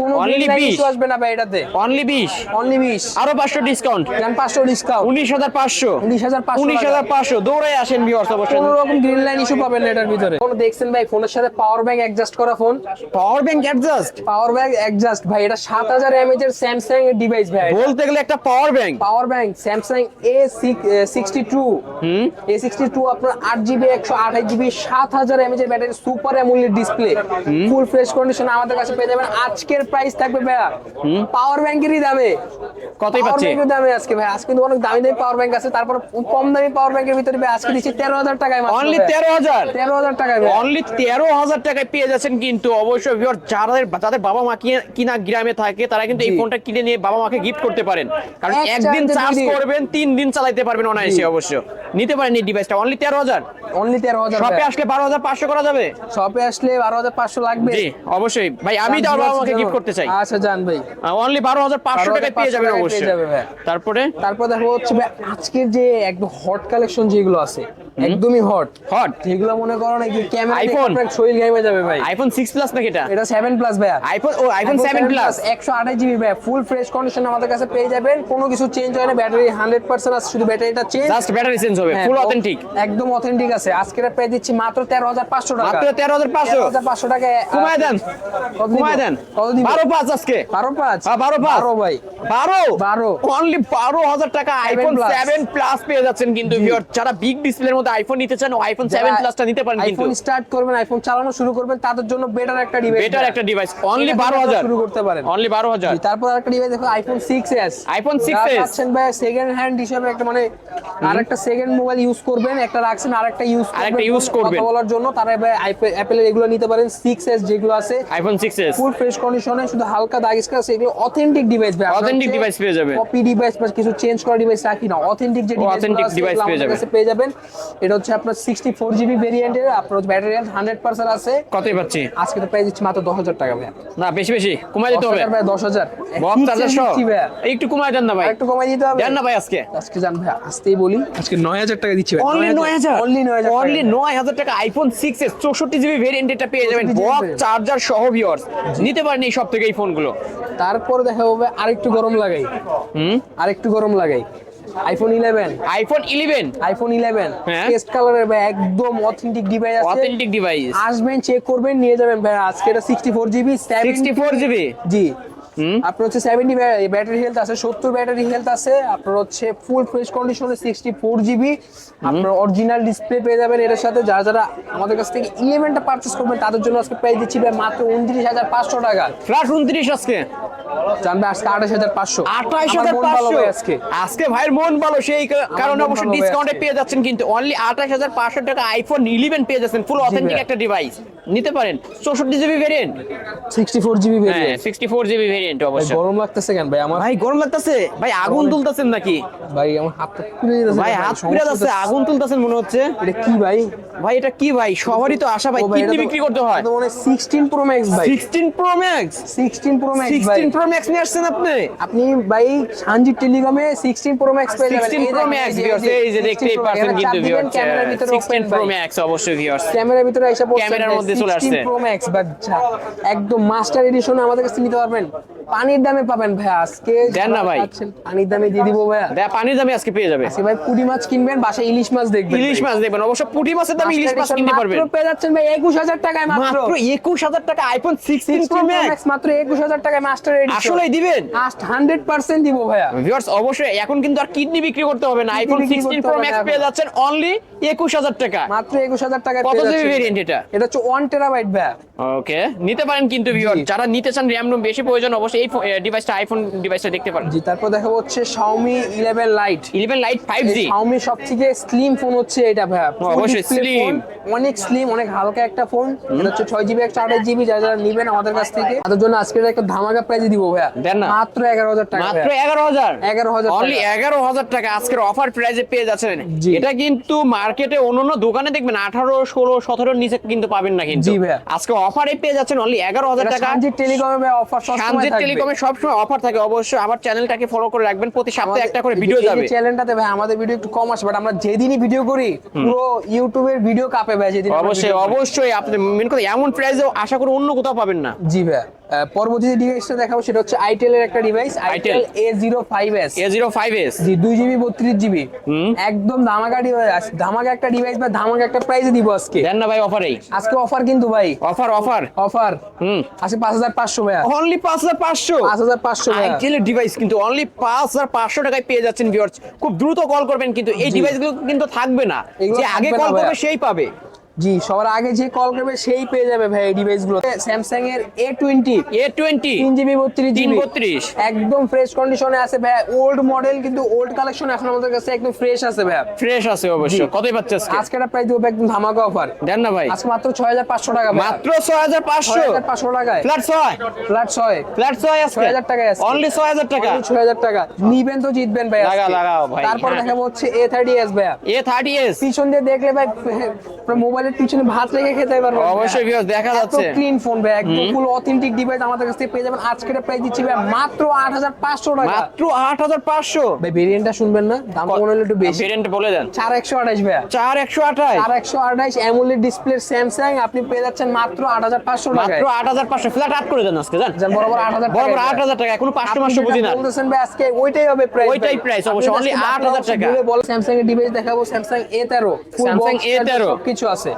কোনো অনলি বিশ। ইস্যু আসবে না ভাই এটাতে। অনলি বিশ। অনলি বিশ। আরও পাঁচশো ডিসকাউন্ট দেন পাঁচশো ডিসকাউন্ট উনিশ হাজার পাঁচশো। 19,500 উনিশ হাজার পাঁচশো। দৌড়ে আসেন ভিউয়ার্স অবশ্যই। কোনো রকম গ্রিন লাইন ইস্যু পাবেন না এটার ভিতরে। ফোন দেখছেন ভাই ফোনের সাথে পাওয়ার ব্যাংক অ্যাডজাস্ট করা phone power bank adjust power bank adjust ভাই এটা সাত হাজার এমএচ এর স্যামসাং এর ডিভাইস ভাই। বলতে গেলে একটা power bank power bank Samsung A sixty two A sixty two আপনার আট জিবি একশো আঠাশ জিবি সাত হাজার এমএচ এর battery super AMOLED display full fresh condition আমাদের কাছে পেয়ে যাবেন। আজকের প্রাইস থাকবে ভাইয়া। পাওয়ার ব্যাংকেরই দামে। কতই পাওয়ার পাচ্ছি? ব্যাংকের দামে আজকে ভাই। আজকে কিন্তু অনেক দামি দামি পাওয়ার ব্যাংক আছে। তারপর কম দামি পাওয়ার ব্যাংকের ভিতরে ভাই আজকে দিচ্ছি তেরো হাজার টাকায় অনলি তেরো হাজার? তেরো হাজার টাকায় অনলি তেরো হাজার টাকায় পেয়ে যাচ্ছেন কিন্তু অবশ্যই। Viewers, যাদের যাদের বাবা মা কিনে- কিনা গ্রামে থাকে তারা কিন্তু এই ফোনটা কিনে নিয়ে বাবা মাকে গিফট করতে পারেন। কারণ একদিন চার্জ করবেন তিন দিন চালাইতে পারবেন অনায়াসে অবশ্য। নিতে পারেন এই ডিভাইসটা অনলি তেরো হাজার। অনলি তেরো হাজার শপে আসলে বারো হাজার পাঁচশো করা যাবে? শপে আসলে বারো হাজার পাঁচশো লাগবে। জি অবশ্যই। ভাই আমি তো আমার বাবা মাকে গিফট করতে চাই। আচ্ছা জান ভাই। অনলি বারো হাজার পাঁচশো 12,500 টাকায় পেয়ে যাবেন অবশ্যই। যাবে ভাই। তারপরে? তারপর দেখো হচ্ছে ভাই আজকের যে একদম হট কালেকশন যেগুলো আছে একদমই হট হট যেগুলো মনে করো নাকি ক্যামেরা iPhone। আপনার শরীর ঘামে যাবে ভাই। আইফোন সিক্স প্লাস নাকি এটা? এটা সেভেন প্লাস ভাইয়া আইফোন ও আইফোন সেভেন প্লাস একশো আঠাশ জিবি ভাই। ফুল ফ্রেশ কন্ডিশন আমাদের কাছে পেয়ে যাবেন। কোনো কিছু চেঞ্জ হয় না ব্যাটারি হান্ড্রেড পার্সেন্ট আছে শুধু ব্যাটারিটা চেঞ্জ জাস্ট ব্যাটারি চেঞ্জ হবে ফুল অথেন্টিক একদম অথেন্টিক আছে। আজকের প্রাইস দিচ্ছি মাত্র তেরো হাজার পাঁচশো টাকা। মাত্র তেরো হাজার পাঁচশো। হাজার পাঁচশো টাকা কমায় দেন কমায় দেন। কত? বারো পাঁচ আজকে। বারো পাঁচ? হ্যাঁ, বারো পাঁচ। বারো ভাই। বারো? বারো। অনলি বারো হাজার টাকা আইফোন plus। সেভেন প্লাস পেয়ে যাচ্ছেন কিন্তু viewers, যারা বিগ ডিসপ্লের মধ্যে আইফোন নিতে চান আইফোন সেভেন প্লাসটা নিতে পারেন কিন্তু। আইফোন স্টার্ট করবেন আইফোন চালানো শুরু করবেন তাদের জন্য বেটার একটা ডিভাইস বেটার একটা ডিভাইস অনলি বারো হাজার। শুরু করতে পারেন। অনলি বারো হাজার। জি, তারপর একটা ডিভাইস দেখো আইফোন 6s iPhone 6s পাচ্ছেন ভাই সেকেন্ড হ্যান্ড হিসেবে একটা মানে আরেকটা সেকেন্ড মোবাইল ইউজ করবেন একটা রাখছেন আরেকটা ইউজ আরেকটা use করবেন। বলার জন্য। তারা অ্যাপেলের এগুলো নিতে পারেন 6s যেগুলো আছে। IPhone six S full fresh কন্ডিশনে শুধু হালকা দাগ স্ক্র্যাচ এগুলো অথেন্টিক ডিভাইস ভাই। Authentic device পেয়ে যাবেন। কপি ডিভাইস বা কিছু চেঞ্জ করা ডিভাইস রাখি না। অথেন্টিক যে ডিভাইস Authentic device পেয়ে যাবেন। পেয়ে যাবেন। এটা হচ্ছে আপনার 64 জিবি ভেরিয়েন্টের আপনার ব্যাটারি হেলথ 100% আছে। কতই পাচ্ছি? আজকে তো প্রাইস দিচ্ছি মাত্র 10000 টাকা ভাই না বেশি বেশি। কমাই দিতে হবে। 10000 ভাই 10000 বক্স চার্জার সহ। দিচ্ছি ভাই একটু কমাই দেন না ভাই। একটু কমাই দিতে হবে। দেন না ভাই আজকে। আজকে জান ভাই আসতেই বলি আজকে 9000 টাকা দিচ্ছি অনলি নয় হাজার। অনলি 9000 অনলি নয় হাজার টাকা আইফোন সিক্স এস চৌষট্টি জিবি ভেরিয়েন্ট এটা পেয়ে যাবেন। 64 বক্স চার্জার সহ ভিওর্স নিতে পারেন এই সব থেকে এই ফোনগুলো তারপর দেখা হবে আরেকটু গরম লাগাই। হুম? আরেকটু গরম লাগাই। IPhone eleven iPhone eleven iPhone eleven হ্যাঁ। টেস্ট কালারের ভাই একদম অথেন্টিক ডিভাইস আছে। অথেন্টিক ডিভাইস আসবেন চেক করবেন নিয়ে যাবেন ভাই। আজকে এটা sixty four GB sixty four GB জি। আপনার হচ্ছে সেভেন্টি ব্যাটারি হেলথ আছে সত্তর ব্যাটারি হেলথ আছে আপনার হচ্ছে ফুল ফ্রেশ কন্ডিশনে সিক্সটি ফোর জিবি আপনার অরিজিনাল ডিসপ্লে পেয়ে যাবেন এর সাথে যারা যারা আমাদের কাছ থেকে ইলেভেনটা পারচেস করবেন তাদের জন্য আজকে প্রাইস দিচ্ছি মাত্র উনত্রিশ হাজার পাঁচশো টাকা। ফ্ল্যাট উনত্রিশ আজকে? জানবে আজকে আঠাশ হাজার পাঁচশো। আঠাশ হাজার পাঁচশো? আজকে। আজকে ভাইয়ের মন ভালো সেই কারণে অবশ্যই ডিসকাউন্টে পেয়ে যাচ্ছেন কিন্তু অনলি আঠাশ হাজার পাঁচশো টাকা আইফোন ইলেভেন পেয়ে যাচ্ছেন ফুল অথেন্টিক একটা ডিভাইস নিতে পারেন। চৌষট্টি GB variant sixty four GB হ্যাঁ সিক্সটি ফোর জিবি ভেরিয়েন্ট অবশ্যই গরম লাগতেছে কেন? ভাই আমার ভাই গরম লাগতেছে। ভাই আগুন তুলতেছেন নাকি? ভাই আমার হাতটা পুড়ে যেতেছে ভাই হাত পুড়ে যাচ্ছে আগুন তুলতেছেন মনে হচ্ছে? এটা কি ভাই? ভাই এটা কি ভাই? সবারই তো আশা ভাই কিডনি বিক্রি করতে হয়। তো মানে 16 প্রো ম্যাক্স ভাই। Sixteen pro max 16 pro max ভাই। সিক্সটিন প্রো ম্যাক্স নিয়ে আসছেন আপনি? আপনি ভাই সানজি টেলিকমে 16 প্রো ম্যাক্স পেয়ে যাবেন। 16 প্রো ম্যাক্স ভিউয়ার্স এই যে দেখতেই পাচ্ছেন কিন্তু ভিউয়ার্স ক্যামেরার ভিতরে 16 প্রো ম্যাক্স অবশ্যই ভিউয়ার্স ক্যামেরার ভিতরে এসে পড়ছে ক্যামেরার মধ্যে চলে আসছে। প্রো ম্যাক্স বাচ্চা একদম মাস্টার এডিশন আমাদের কাছে নিতে পারবেন। পানির দামে পাবেন ভাই আজকে দেন না ভাই। পানির দামে দিয়ে দিব ভাই দেখ পানির দামে আজকে পেয়ে যাবে। আজকে ভাই পুঁটি মাছ কিনবেন বাসায় ইলিশ মাছ দেখবেন ইলিশ মাছ দেখবেন। অবশ্য পুঁটি মাছের দামে ইলিশ মাছ কিনতে পারবেন। মাত্র পেয়ে যাচ্ছেন ভাই 21000 টাকায় মাত্র। মাত্র একুশ হাজার টাকা আইফোন 16 প্রো ম্যাক্স মাত্র 21000 টাকায় মাস্টার এডিশন আসলেই দিবেন। লাস্ট 100% দিব ভাইয়া। ভিউয়ার্স অবশ্যই এখন কিন্তু আর কিডনি বিক্রি করতে হবে না। আইফোন বিক্রি সিক্সটিন করতে প্রো ম্যাক্স পেয়ে যাচ্ছেন অনলি একুশ হাজার টাকা। মাত্র 21000 টাকায় কত জিবি ভেরিয়েন্ট এটা? এটা হচ্ছে 1 টেরাবাইট ভাইয়া। ওকে নিতে পারেন কিন্তু ভিউয়ার। যারা নিতে চান র্যাম রোম বেশি প্রয়োজন অবশ্যই এই ডিভাইসটা আইফোন ডিভাইসটা দেখতে পারেন। জি তারপর দেখাবো হচ্ছে Xiaomi 11 Lite eleven lite five G Xiaomi সবথেকে স্লিম ফোন হচ্ছে এটা Full অবশ্যই phone, অনেক স্লিম অনেক হালকা একটা ফোন এটা হচ্ছে 6 জিবি 128 জিবি যারা যারা নেবেন আমাদের কাছ থেকে। তাদের জন্য আজকে একটা ধামাকা প্রাইজে দিব না। মাত্র 11000 টাকা মাত্র ভাইয়া। এগারো হাজার? 11,000 অনলি টাকা। এগারো হাজার টাকা আজকের অফার প্রাইসে পেয়ে যাচ্ছেন। এটা কিন্তু মার্কেটে অন্যান্য দোকানে দেখবেন আঠারো ষোলো সতেরোর নিচে কিন্তু পাবেন না কিন্তু। আজকে অফারে পেয়ে যাচ্ছেন অনলি এগারো হাজার এটা টাকা। সানজিৎ টেলিকমে ভাই অফার সানজিৎ থাকবে। টেলিকমে সবসময় অফার থাকে অবশ্যই আমার চ্যানেলটাকে ফলো করে রাখবেন প্রতি সপ্তাহে একটা করে ভিডিও যাবে। চ্যানেলটাতে ভাই আমাদের ভিডিও একটু কম আসে বাট আমরা যেদিনই ভিডিও করি পুরো ইউটিউবের ভিডিও কাপে ভাই যেদিন অবশ্যই অবশ্যই আপনি মেন কথা এমন প্রাইস আশা করি অন্য কোথাও পাবেন না। জি ভাই পরবর্তী যে ডিভাইসটা দেখাবো সেটা হচ্ছে আইটেল এর একটা device itel A zero five S A zero five S জি দুই জিবি বত্রিশ জিবি একদম ধামাকা ডিভাইস ধামাকা একটা ডিভাইস বা ধামাকা একটা প্রাইসে দিব আজকে। দেন না ভাই অফারেই আজকে অফার কিন্তু ভাই। অফার অফার অফার হুম। আজকে পাঁচ হাজার পাঁচশো ভাইয়া। অনলি পাঁচ হাজার পাঁচশো? পাঁচ হাজার পাঁচশো আইটেলের ডিভাইস কিন্তু অনলি পাঁচ হাজার পাঁচশো টাকায় পেয়ে যাচ্ছেন ভিউয়ার্স খুব দ্রুত কল করবেন কিন্তু এই। ডিভাইসগুলো কিন্তু থাকবে না। যে আগে কল করবে। সেই পাবে। জি সবার আগে যে কল করবে সেই পেয়ে যাবে ভাই ডিভাইসগুলো। স্যামসাং এর এ টোয়েন্টি এ টোয়েন্টি তিন জিবি বত্রিশ জিবি বত্রিশ। একদম ফ্রেশ কন্ডিশনে আছে ভাই। ওল্ড মডেল কিন্তু ওল্ড কালেকশন এখন আমাদের কাছে একদম ফ্রেশ আছে ভাই। ফ্রেশ আছে অবশ্য। কতই পাচ্ছে আজকে? আজকে একটা প্রাইস দেবো একদম ধামাকা অফার দেন না ভাই। আজকে মাত্র ছয় হাজার পাঁচশো টাকা মাত্র ছয় হাজার পাঁচশো? হাজার পাঁচশো টাকায়। ফ্ল্যাট ছয়? ফ্ল্যাট ছয়। ফ্ল্যাট ছয় আজকে? 6,000 টাকায় আজকে। অনলি ছয় হাজার টাকা? ছয় হাজার টাকা। নিবেন তো জিতবেন ভাই লাগা, লাগাও ভাই, তারপর হ্যাঁ। দেখাবো হচ্ছে এ থার্টি এস ভাইয়া। এ থার্টি এস পিছন দিয়ে দেখলে ভাই মোবাইলের পিছনে ভাত রেখে খেতে পারবেন অবশ্যই দেখা যাচ্ছে। ক্লিন ফোন ভাই একদম ফুল অথেন্টিক ডিভাইস আমাদের কাছ থেকে পেয়ে যাবেন। প্রাইস দিচ্ছি ভাই মাত্র আট হাজার পাঁচশো টাকা। মাত্র আট হাজার পাঁচশো। ভাই ভেরিয়েন্টটা শুনবেন না দাম মনে হলো একটু বেশি। ভেরিয়েন্ট বলে দেন। চার একশো আঠাশ ভাইয়া। চার একশো আঠাশ। চার একশো আঠাশ অ্যামোলেড ডিসপ্লে স্যামসাং আপনি পেয়ে যাচ্ছেন মাত্র আট হাজার পাঁচশো টাকা মাত্র আট হাজার পাঁচশো। ফ্ল্যাট আট করে দেন আজকে জান? যান বরাবর আট হাজার বরাবর আট হাজার টাকা এখনও পাঁচশো মাসও বুঝি না বলতেছেন ভাই আজকে ওইটাই হবে প্রাইস ওইটাই price, অবশ্যই, only 8,000 টাকা। বল স্যামসাং এর ডিভাইস দেখাবো স্যামসাং এ তেরো Samsung A13 কিছু আছে।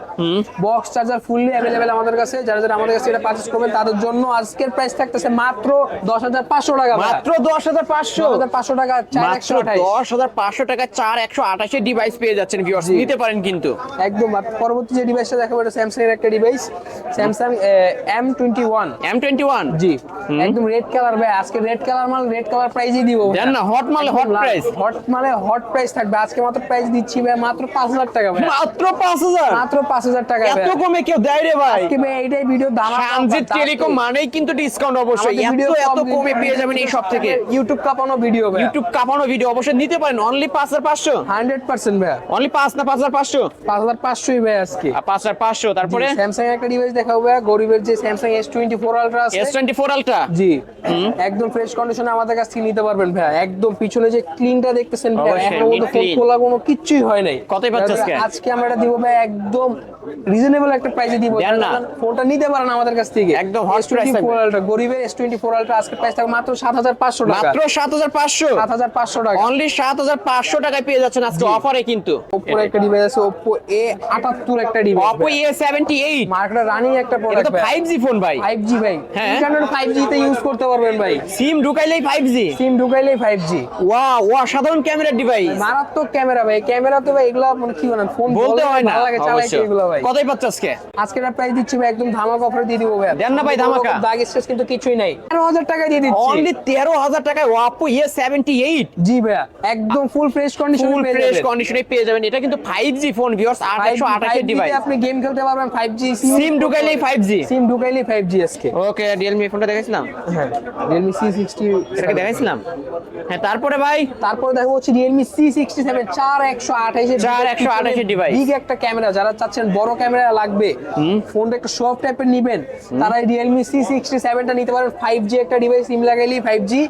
বক্স চার্জার ফুললি অ্যাভেলেবেল আমাদের কাছে। যারা যারা আমাদের কাছে এটা পারচেজ করবেন তাদের জন্য আজকের প্রাইস থাকতেছে মাত্র দশ হাজার পাঁচশো টাকা মাত্র দশ হাজার পাঁচশো? পাঁচশো টাকা চার একশো দশ হাজার পাঁচশো টাকা চার একশো আঠাশের ডিভাইস পেয়ে যাচ্ছেন ভিউয়ার্স নিতে পারেন কিন্তু। একদম। পরবর্তী যে ডিভাইসটা দেখাবো এটা স্যামসাং এর একটা device Samsung M twenty one M twenty one জি একদম রেড কালার ভাই। আজকে রেড কালার মাল রেড কালার প্রাইসই দিব। দেন না হট মালে হট প্রাইস হট মানে হট প্রাইস থাকবে। আজকে মাত্র প্রাইস দিচ্ছি ভাই মাত্র পাঁচ হাজার টাকা ভাই। মাত্র পাঁচ হাজার? মাত্র পাঁচ হাজার টাকা এত কমে কেউ দেয় রে ভাই? এইটাই ভিডিও দাম সানজিৎ টেলিকম মানেই কিন্তু ডিসকাউন্ট অবশ্যই। এত এত কমে পেয়ে যাবেন এই সব থেকে। ইউটিউব কাপানো ভিডিও ভাই ইউটিউব কাঁপানো ভিডিও অবশ্যই নিতে পারেন। অনলি পাঁচ হাজার পাঁচশো। হান্ড্রেড পার্সেন্ট ভাই অনলি পাঁচ না পাঁচ হাজার পাঁচশো? পাঁচ হাজার পাঁচশোই ভাই আজকে। পাঁচ হাজার পাঁচশো তারপরে? স্যামসাং একটা ডিভাইস দেখাবো ভাই গরিবের যে Samsung S twenty four ultra S twenty four ultra জি একদম ফ্রেশ কন্ডিশনে আমাদের কাছ থেকে নিতে পারবেন ভাই একদম পিছনে যে ক্লিনটা দেখতেছেন ভাই এখনও পর্যন্ত ফোন খোলা কোনো কিচ্ছুই হয় নাই। কতই পাচ্ছে আজকে? আজকে আমরা এটা দিব ভাই একদম একদম রিজনেবল একটা প্রাইসে দিব। না। ফোনটা নিতে পারেন আমাদের কাছ থেকে। একদম থাকবে। S24 Ultra, গরিবের এস টোয়েন্টি ফোর আলট্রা আজকে প্রাইস থাকবে মাত্র সাত হাজার পাঁচশো টাকা। মাত্র সাত হাজার পাঁচশো? সাত হাজার পাঁচশো টাকা। অনলি সাত হাজার পাঁচশো টাকায় পেয়ে যাচ্ছেন আজকে অফারে কিন্তু। ওপ্পোর একটা ডিভাইস আছে এ আটাত্তর একটা ডিভাইস সেভেন্টি এইট মার্কেটে রানিং একটা এটা প্রোডাক্ট তো ফাইভ জি ফোন ভাই। ফাইভ জি ভাই। হ্যাঁ। ইন্টারনেট ফাইভ জি তে ইউজ করতে পারবেন ভাই। সিম ঢুকাইলেই ফাইভ জি সিম ঢুকাইলেই ফাইভ জি ওয়া ওয়া সাধারণ ক্যামেরার ডিভাইস মারাত্মক ক্যামেরা ভাই। ক্যামেরা তো ভাই এগুলো মানে কি বলেন ফোন বলতে হয় না ভালো লাগে চালাইতে। এগুলো ভাই। কতই পাচ্ছে আজকে? আজকে একটা প্রাইস দিচ্ছি ভাই একদম ধামাকা অফারে দিয়ে দিব ভাই দেন না ভাই, ধামাকা। দাগ স্ট্রেস কিন্তু কিছুই নাই। তেরো হাজার টাকা দিয়ে দিচ্ছি। অনলি তেরো হাজার টাকায় Oppo A seventy eight G ভাইয়া একদম full fresh condition full fresh কন্ডিশনে পেয়ে যাবেন। এটা কিন্তু ফাইভ জি ফোন ভিউয়ার্স আঠাশশো আঠাশের ডিভাইস আপনি গেম খেলতে পারবেন ফাইভ জি সিম ঢুকাইলেই ফাইভ জি সিম ঢুকাইলেই ফাইভ জি আজকে। ওকে রিয়েলমি ফোনটা দেখাইছিলাম? হ্যাঁ সি সিক্সটি এটাকে দেখাইছিলাম? হ্যাঁ তারপরে ভাই? তারপরে দেখো হচ্ছে সেভেন চার একশো আঠাইশে 4128 device। বিগ একটা ক্যামেরা যারা চাচ্ছেন বড় ক্যামেরা লাগবে। ফোনটা একটু সফট টাইপের নিবেন। তারা রিয়েলমি সি সিক্সটি সেভেনটা নিতে পারেন। ফাইভ জি একটা ডিভাইস সিম লাগাইলেই ফাইভ জি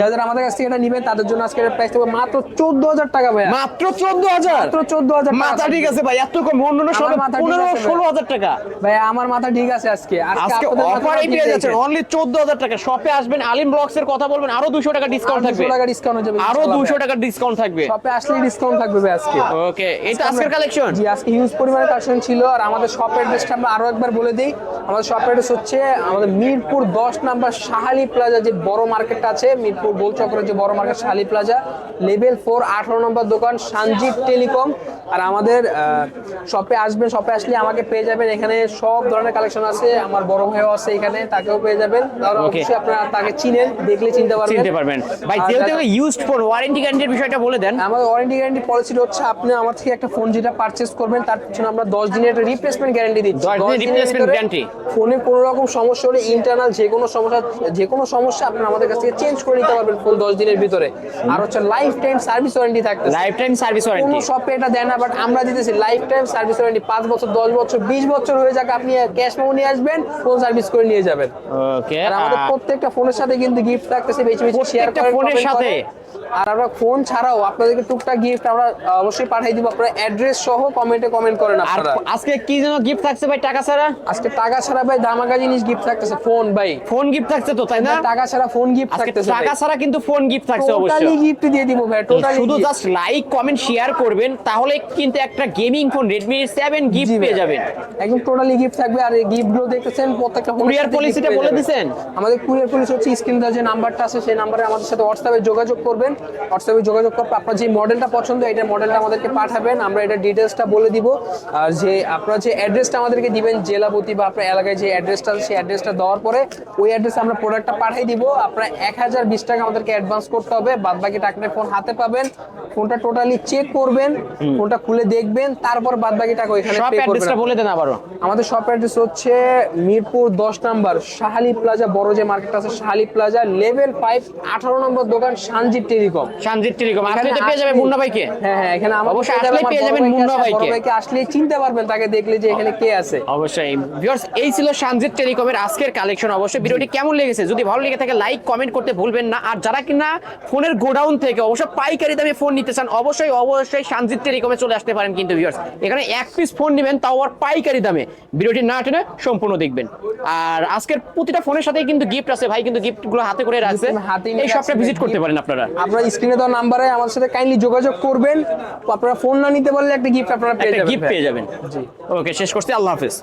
যাদের আমাদের কাছ থেকে এটা নিবেন তাদের জন্য আজকে প্রাইস থাকবে মাত্র চোদ্দ হাজার টাকা ভাই মাত্র চোদ্দ হাজার? মাত্র চোদ্দ হাজার মাথা ঠিক আছে ভাই এত কম অন্য সবে পনেরো ষোলো হাজার টাকা। ভাই আমার মাথা ঠিক আছে আজকে। আজকে অফারে ঠিক পেয়ে আছে। যাচ্ছেন অনলি চোদ্দ হাজার টাকা। শপে আসবেন আলিম ব্লগস এর কথা বলবেন আরও দুশো টাকা ডিসকাউন্ট থাকবে। 200 টাকা ডিসকাউন্ট হয়ে যাবে আরও দুশো। টাকা ডিসকাউন্ট থাকবে। শপে আসলে ডিসকাউন্ট থাকবে ভাই আজকে। ওকে এটা আজকের কালেকশন জি আজকে হিউজ পরিমাণে কালেকশন ছিল আর আমাদের শপ অ্যাড্রেসটা আমরা আরও একবার বলে দিই। আমাদের শপ অ্যাড্রেস হচ্ছে আমাদের মিরপুর দশ নাম্বার শাহালি প্লাজা যে বড় মার্কেটটা আছে মিরপুর গোলচক্রের যে বড় market Shah Ali plaza level four আঠারো নম্বর দোকান সঞ্জীব টেলিকম আর আমাদের শপে আসবেন শপে আসলে আমাকে পেয়ে যাবেন। এখানে সব ধরনের কালেকশন আছে আমার বড় ভাইও আছে এখানে তাকেও পেয়ে যাবেন। তাহলে অবশ্যই আপনারা তাকে চিনেন দেখলে চিনতে পারবেন। চিনতে পারবেন। ভাই যেহেতু ইউজড ফোন ওয়ারেন্টি গ্যারান্টির বিষয়টা বলে দেন। আমাদের ওয়ারেন্টি গ্যারান্টি পলিসিটা হচ্ছে আপনি আমার থেকে একটা ফোন যেটা পারচেজ করবেন তার পিছনে আমরা দশ দিনের একটা রিপ্লেসমেন্ট গ্যারান্টি দিচ্ছি। 10 দিনের replacement guarantee। ফোনে কোনো রকম সমস্যা হলে ইন্টারনাল যে কোনো সমস্যা যে কোনো সমস্যা আপনি আমাদের কাছ থেকে চেঞ্জ করে নিতে পারবেন ফোন দশ দিনের ভিতরে। আর হচ্ছে লাইফ টাইম সার্ভিস ওয়ারেন্টি থাকতে লাইফ টাইম সার্ভিস ওয়ারেন্টি কোনো শপে এটা দেয় না বাট আমরা দিতেছি লাইফ টাইম সার্ভিস ওয়ারেন্টি পাঁচ বছর দশ বছর বিশ বছর হয়ে যাক আপনি ক্যাশ মেমো নিয়ে আসবেন ফোন সার্ভিস করে নিয়ে যাবেন। ওকে আর আমাদের প্রত্যেকটা ফোনের সাথে কিন্তু গিফট থাকতেছে বেশি বেশি শেয়ার করেন ফোনের সাথে? আর আমরা ফোন ছাড়াও আপনাদেরকে টুকটাক গিফট আমরা অবশ্যই পাঠিয়ে দিব। আপনারা অ্যাড্রেস সহ কমেন্টে কমেন্ট করেন আপনারা। আজকে কি যেন গিফট থাকছে ভাই টাকা ছাড়া? আজকে টাকা ছাড়া ভাই ধামাকা জিনিস গিফট থাকতেছে ফোন ভাই। ফোন গিফট থাকছে তো তাই না? টাকা ছাড়া ফোন গিফট থাকতেছে টাকা ছাড়া কিন্তু ফোন গিফট থাকছে অবশ্যই। টোটালি গিফট দিয়ে দিব ভাই টোটালি শুধু জাস্ট লাইক কমেন্ট শেয়ার করবেন তাহলে কিন্তু একটা gaming phone Redmi seven gift পেয়ে যাবেন। একদম টোটালি গিফট থাকবে আর এই গিফটগুলো দেখতেছেন প্রত্যেকটা কুরিয়ার Courier সাথে policy gift টা পেয়ে বলে। দিছেন? আমাদের কুরিয়ার পলিসি হচ্ছে স্ক্রিনে যে নাম্বারটা আছে সেই নম্বরে আমাদের সাথে হোয়াটসঅ্যাপে যোগাযোগ করবেন। হোয়াটসঅ্যাপে যোগাযোগ করতে আপনার যে মডেলটা পছন্দ এটা মডেলটা আমাদেরকে পাঠাবেন। আমরা এটা ডিটেলসটা বলে দিব। আর যে আপনার যে অ্যাড্রেসটা আমাদেরকে দিবেন জেলাপতি বা আপনার এলাকায় যে অ্যাড্রেসটা সেই অ্যাড্রেসটা দেওয়ার পরে ওই অ্যাড্রেসে আমরা প্রোডাক্টটা পাঠিয়ে দিব। আপনার এক হাজার বিশ টাকা আমাদেরকে অ্যাডভান্স করতে হবে। বাদ বাকি টাকাটা ফোন হাতে পাবেন। ফোনটা টোটালি চেক করবেন। ফোনটা খুলে দেখবেন। তারপর বাদ বাকি টাকা ওইখানে পে করবেন বলে দেন আবারও। আমাদের শপ অ্যাড্রেস হচ্ছে মিরপুর দশ নাম্বার শাহালি প্লাজা বড় যে মার্কেট আছে শাহালি প্লাজা লেভেল ফাইভ আঠারো নম্বর দোকান সানজিৎ টেলিকম টেলিকম আপনি তো পেয়ে যাবেন মুন্না ভাইকে? হ্যাঁ হ্যাঁ এখানে অবশ্যই যাবেন, পেয়ে যাবেন মুন্না ভাইকে, ভাইকে। আসলেই চিনতে পারবেন তাকে দেখলে যে এখানে কে আছে। অবশ্যই। ভিউয়ার্স এই ছিল সানজিৎ টেলিকমের আজকের কালেকশন অবশ্যই ভিডিওটি কেমন লেগেছে? যদি ভালো লেগে থাকে লাইক কমেন্ট করতে ভুলবেন না। আর যারা কিনা ফোনের গোডাউন থেকে অবশ্যই পাইকারি দামে ফোন নিতে চান অবশ্যই অবশ্যই সানজিৎ টেলিকমে চলে আসতে পারেন কিন্তু ভিউয়ার্স এখানে এক পিস ফোন নেবেন তাও আর পাইকারি দামে। ভিডিওটি না টেনে সম্পূর্ণ দেখবেন। আর আজকের প্রতিটা ফোনের সাথেই কিন্তু গিফট আছে। ভাই কিন্তু গিফটগুলো হাতে করে রাখছে। এই শপটা ভিজিট করতে পারেন আপনারা। আপনারা স্ক্রিনে দেওয়া নাম্বারে আমার সাথে কাইন্ডলি যোগাযোগ করবেন। আপনারা ফোন না নিতে পারলে একটা গিফট আপনারা পেয়ে যাবেন গিফট পেয়ে যাবেন। জি। ওকে শেষ করছি। আল্লাহ হাফেজ।